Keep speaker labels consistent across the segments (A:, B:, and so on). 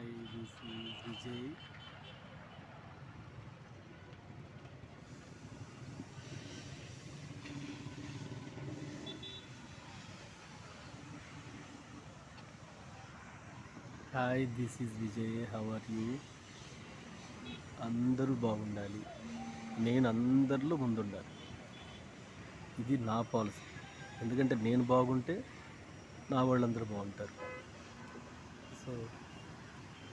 A: Hi this Vijay hi this is Vijay how are you అందరూ బాగుండాలి. నేను అందరిలో ముందుండాలి. ఇది నా పాలసీ. ఎందుకంటే నేను బాగుంటే నా వాళ్ళందరూ బాగుంటారు. సో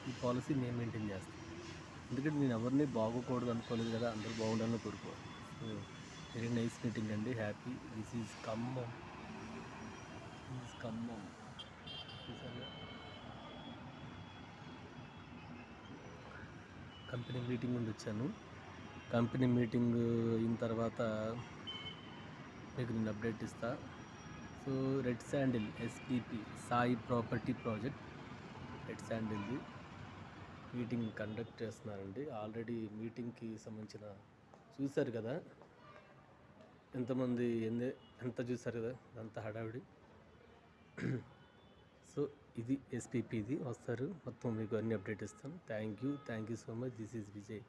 A: ఈ పాలసీ నేను మెయింటైన్ చేస్తాను. ఎందుకంటే నేను ఎవరిని బాగోకూడదు అనుకోలేదు కదా అందరూ బాగుండాలని కోరుకోవాలి సో వెరీ నైస్ మీటింగ్ అండి. Happy this is Khammam. Is Khammam. Company meeting నుండి వచ్చాను. కంపెనీ మీటింగ్ అయిన తర్వాత మీకు నేను అప్డేట్ ఇస్తా. So red sandal SPP Sai property project red శాండిల్ది meeting conduct చేస్తున్నారండి. ఆల్రెడీ మీటింగ్కి సంబంధించిన చూశారు కదా? ఎంతమంది ఎన్ని ఎంత చూశారు కదా? అంత హడావిడి. సో ఇది ఎస్పీపీది. వస్తారు. మొత్తం మీకు అన్ని అప్డేట్ ఇస్తాను thank you. Thank you so much. This is Vijay.